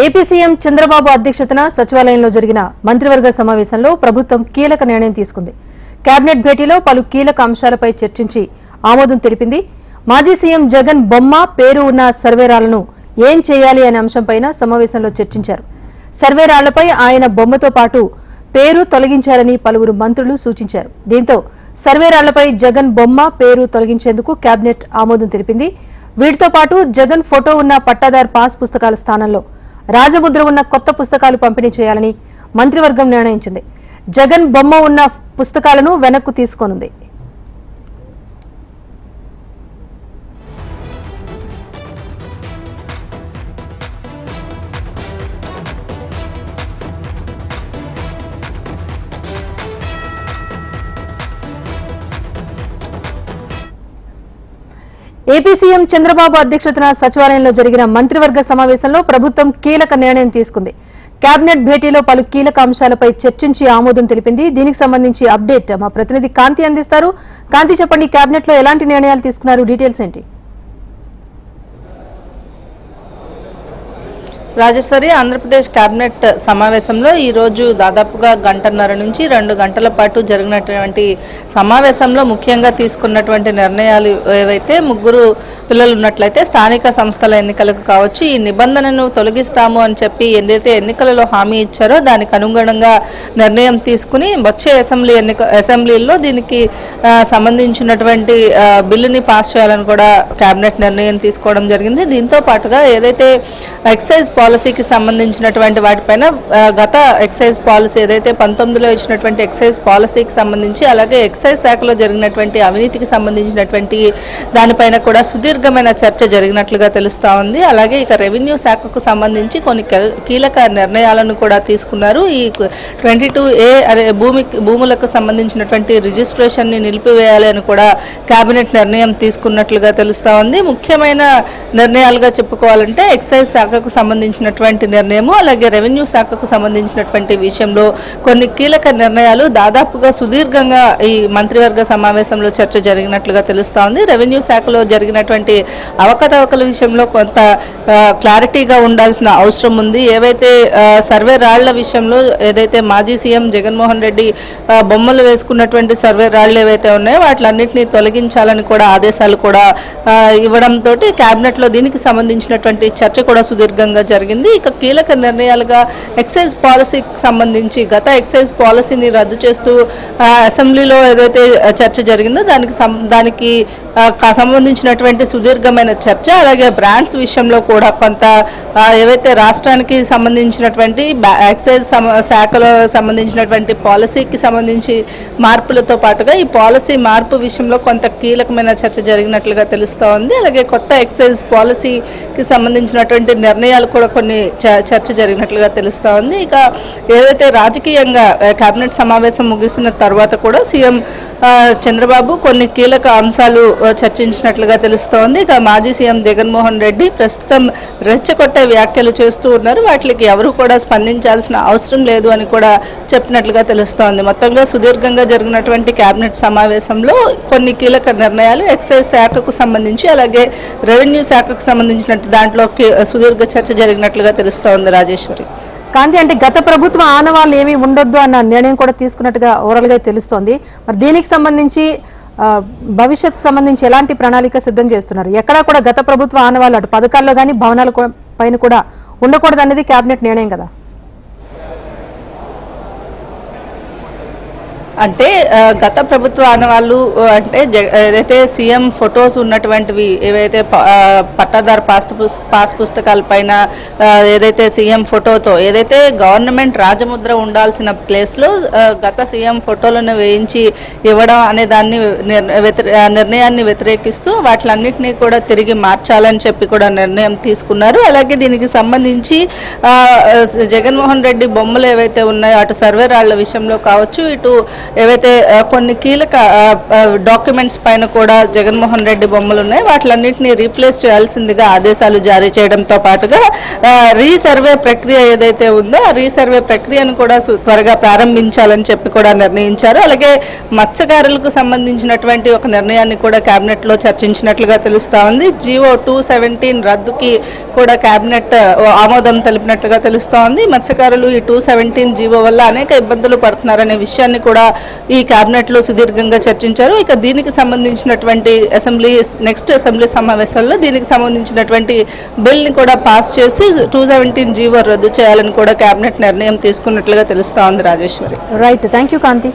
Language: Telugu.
ఏపీ సీఎం చంద్రబాబు అధ్యక్షతన సచివాలయంలో జరిగిన మంత్రివర్గ సమావేశంలో ప్రభుత్వం కీలక నిర్ణయం తీసుకుంది. కేబినెట్ భేటీలో పలు కీలక అంశాలపై చర్చించి ఆమోదం తెలిపింది. మాజీ సీఎం జగన్ బొమ్మ పేరు ఉన్న సర్వేరాలను ఏం చేయాలి అనే అంశంపైన సమావేశంలో చర్చించారు. సర్వేరాళ్ళపై ఆయన బొమ్మతో పాటు పేరు తొలగించాలని పలువురు మంత్రులు సూచించారు. దీంతో సర్వేరాళ్ళపై జగన్ బొమ్మ పేరు తొలగించేందుకు కేబినెట్ ఆమోదం తెలిపింది. వీటితో పాటు జగన్ ఫోటో ఉన్న పట్టాదార్ పాస్ పుస్తకాల స్థానంలో రాజముద్ర ఉన్న కొత్త పుస్తకాలు పంపిణీ చేయాలని మంత్రివర్గం నిర్ణయించింది. జగన్ బొమ్మ ఉన్న పుస్తకాలను వెనక్కు తీసుకోనుంది. ఏపీ సీఎం చంద్రబాబు అధ్యక్షతన సచివాలయంలో జరిగిన మంత్రివర్గ సమావేశంలో ప్రభుత్వం కీలక నిర్ణయం తీసుకుంది. కేబినెట్ భేటీలో పలు కీలక అంశాలపై చర్చించి ఆమోదం తెలిపింది. దీనికి సంబంధించి అప్డేట్ మా ప్రతినిధి కాంతి అందిస్తారు. కాంతి చెప్పండి కేబినెట్లో ఎలాంటి నిర్ణయాలు తీసుకున్నారు? డీటెయిల్స్ ఏంటి? రాజేశ్వరి ఆంధ్రప్రదేశ్ కేబినెట్ సమావేశంలో ఈరోజు దాదాపుగా గంటన్నర నుంచి రెండు గంటల పాటు జరిగినటువంటి సమావేశంలో ముఖ్యంగా తీసుకున్నటువంటి నిర్ణయాలు ఏవైతే ముగ్గురు పిల్లలు ఉన్నట్లయితే స్థానిక సంస్థల ఎన్నికలకు కావచ్చు ఈ నిబంధనను తొలగిస్తాము అని చెప్పి ఏదైతే ఎన్నికలలో హామీ ఇచ్చారో దానికి అనుగుణంగా నిర్ణయం తీసుకుని వచ్చే అసెంబ్లీ ఎన్నిక అసెంబ్లీలో దీనికి సంబంధించినటువంటి బిల్లుని పాస్ చేయాలని కూడా కేబినెట్ నిర్ణయం తీసుకోవడం జరిగింది. దీంతో పాటుగా ఏదైతే ఎక్సైజ్ పాలసీకి సంబంధించినటువంటి వాటిపైన గత ఎక్సైజ్ పాలసీ ఏదైతే పంతొమ్మిదిలో ఇచ్చినటువంటి ఎక్సైజ్ పాలసీకి సంబంధించి అలాగే ఎక్సైజ్ శాఖలో జరిగినటువంటి అవినీతికి సంబంధించినటువంటి దానిపైన కూడా సుదీర్ఘమైన చర్చ జరిగినట్లుగా తెలుస్తూ ఉంది. అలాగే ఇక రెవెన్యూ శాఖకు సంబంధించి కొన్ని కీలక నిర్ణయాలను కూడా తీసుకున్నారు. ఈ ట్వంటీ టూ ఏ అనే భూమి భూములకు సంబంధించినటువంటి రిజిస్ట్రేషన్ని నిలిపివేయాలి అని కూడా కేబినెట్ నిర్ణయం తీసుకున్నట్లుగా తెలుస్తూ ఉంది. ముఖ్యమైన నిర్ణయాలుగా చెప్పుకోవాలంటే ఎక్సైజ్ శాఖకు సంబంధించి సంబంధించినటువంటి నిర్ణయము అలాగే రెవెన్యూ శాఖకు సంబంధించినటువంటి విషయంలో కొన్ని కీలక నిర్ణయాలు దాదాపుగా సుదీర్ఘంగా ఈ మంత్రివర్గ సమావేశంలో చర్చ జరిగినట్లుగా తెలుస్తా ఉంది రెవెన్యూ శాఖలో జరిగినటువంటి అవకతవకల విషయంలో కొంత క్లారిటీగా ఉండాల్సిన అవసరం ఉంది. ఏవైతే సర్వే రాళ్ళ విషయంలో ఏదైతే మాజీ సీఎం జగన్మోహన్ రెడ్డి బొమ్మలు వేసుకున్నటువంటి సర్వే రాళ్ళు ఏవైతే ఉన్నాయో వాటిలన్నింటినీ తొలగించాలని కూడా ఆదేశాలు కూడా ఇవ్వడంతో కేబినెట్లో దీనికి సంబంధించినటువంటి చర్చ కూడా సుదీర్ఘంగా జరిగింది ఇక కీలక నిర్ణయాలుగా ఎక్సైజ్ పాలసీకి సంబంధించి గత ఎక్సైజ్ పాలసీని రద్దు చేస్తూ అసెంబ్లీలో ఏదైతే చర్చ జరిగిందో దానికి సం- దానికి సంబంధించినటువంటి సుదీర్ఘమైన చర్చ అలాగే బ్రాండ్స్ విషయంలో కూడా కొంత ఏవైతే రాష్ట్రానికి సంబంధించినటువంటి ఎక్సైజ్ శాఖలో సంబంధించినటువంటి పాలసీకి సంబంధించి మార్పులతో పాటుగా ఈ పాలసీ మార్పు విషయంలో కొంత కీలకమైన చర్చ జరిగినట్లుగా తెలుస్తూ ఉంది అలాగే కొత్త ఎక్సైజ్ పాలసీకి సంబంధించినటువంటి నిర్ణయాలు కూడా కొన్ని చ- చర్చ జరిగినట్లుగా తెలుస్తూ ఉంది ఇక ఏదైతే రాజకీయంగా కేబినెట్ సమావేశం ముగిసిన తర్వాత కూడా సీఎం చంద్రబాబు కొన్ని కీలక అంశాలు చర్చించినట్లుగా తెలుస్తోంది. ఇక మాజీ సీఎం జగన్మోహన్ రెడ్డి ప్రస్తుతం రెచ్చగొట్టే వ్యాఖ్యలు చేస్తూ ఉన్నారు. వాటికి ఎవరు కూడా స్పందించాల్సిన అవసరం లేదు అని కూడా చెప్పినట్లుగా తెలుస్తోంది. మొత్తంగా సుదీర్ఘంగా జరిగినటువంటి కేబినెట్ సమావేశంలో కొన్ని కీలక నిర్ణయాలు ఎక్సైజ్ శాఖకు సంబంధించి అలాగే రెవెన్యూ శాఖకు సంబంధించినట్టు దాంట్లో సుదీర్ఘ చర్చ జరిగినట్లుగా తెలుస్తోంది రాజేశ్వరి. కాంతి అంటే గత ప్రభుత్వ ఆనవాళ్ళు ఏమీ ఉండొద్దు అన్న నిర్ణయం కూడా తీసుకున్నట్టుగా ఓవరాల్గా తెలుస్తోంది. మరి దీనికి సంబంధించి భవిష్యత్ భవిష్యత్తుకు సంబంధించి ఎలాంటి ప్రణాళిక సిద్ధం చేస్తున్నారు? ఎక్కడా కూడా గత ప్రభుత్వ ఆనవాళ్ళు అటు పథకాల్లో కానీ భవనాల పైన కూడా ఉండకూడదు అనేది కేబినెట్ నిర్ణయం కదా? అంటే గత ప్రభుత్వ ఆనవాళ్ళు అంటే ఏదైతే సీఎం ఫొటోస్ ఉన్నటువంటివి ఏవైతే పట్టాదారు పాస్ పుస్- పాస్ పుస్తకాల పైన ఏదైతే సీఎం ఫోటోతో ఏదైతే గవర్నమెంట్ రాజముద్ర ఉండాల్సిన ప్లేస్లో గత సీఎం ఫోటోలను వేయించి ఇవ్వడం అనే దాన్ని నిర్ణయాన్ని వ్యతిరేకిస్తూ వాటిలన్నింటినీ కూడా తిరిగి మార్చాలని చెప్పి కూడా నిర్ణయం తీసుకున్నారు. అలాగే దీనికి సంబంధించి జగన్మోహన్ రెడ్డి బొమ్మలు ఏవైతే ఉన్నాయో అటు సర్వేరాళ్ళ విషయంలో కావచ్చు ఇటు ఏవైతే కొన్ని కీలక డాక్యుమెంట్స్ పైన కూడా జగన్మోహన్ రెడ్డి బొమ్మలు ఉన్నాయి వాటిలన్నింటినీ రీప్లేస్ చేయాల్సిందిగా ఆదేశాలు జారీ చేయడంతో పాటుగా రీసర్వే ప్రక్రియ ఏదైతే ఉందో ఆ రీసర్వే ప్రక్రియను కూడా త్వరగా ప్రారంభించాలని చెప్పి కూడా నిర్ణయించారు. అలాగే మత్స్యకారులకు సంబంధించినటువంటి ఒక నిర్ణయాన్ని కూడా కేబినెట్లో చర్చించినట్లుగా తెలుస్తా ఉంది. జియో టూ సెవెంటీన్ రద్దుకి కూడా కేబినెట్ ఆమోదం తెలిపినట్లుగా తెలుస్తోంది మత్స్యకారులు ఈ టూ సెవెంటీన్ జీవో వల్ల అనేక ఇబ్బందులు పడుతున్నారనే విషయాన్ని కూడా ఈ క్యాబినెట్లో సుదీర్ఘంగా చర్చించారు. ఇక దీనికి సంబంధించినటువంటి అసెంబ్లీ నెక్స్ట్ అసెంబ్లీ సమావేశాల్లో దీనికి సంబంధించినటువంటి బిల్ని కూడా పాస్ చేసి టూ సెవెంటీన్ జీవో రద్దు చేయాలని కూడా క్యాబినెట్ నిర్ణయం తీసుకున్నట్లుగా తెలుస్తోంది Rajeshwari. Right thank you Kanthi